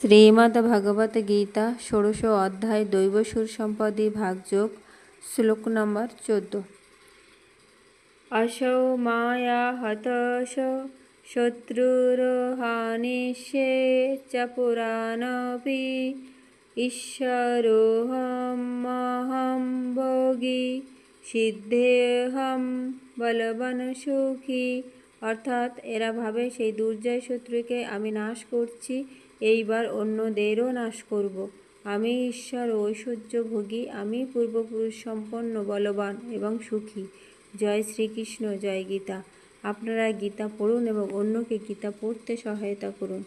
শ্রীমদ্ভগবত গীতা ষোড়শ অধ্যায় দৈবসুর সম্পদে ভাগযোগ, শ্লোক নম্বর চোদ্দ। অসৌ মায়া হতস শত্রুরহানিষ্যে চ পুরাণপি ঈশ্বরোহমহম ভোগী, সিদ্ধেহম বলবন সুখী অর্থাৎ এরা ভাবে, সেই দুর্জয় শত্রুকে আমি নাশ করছি, এইবার অন্যদেরও নাশ করব। আমি ঈশ্বর ঐশ্বর্য ভোগী আমি পূর্বপুরুষ সম্পন্ন, বলবান এবং সুখী। জয় শ্রীকৃষ্ণ, জয় গীতা। আপনারা গীতা পড়ুন এবং অন্যকে গীতা পড়তে সহায়তা করুন।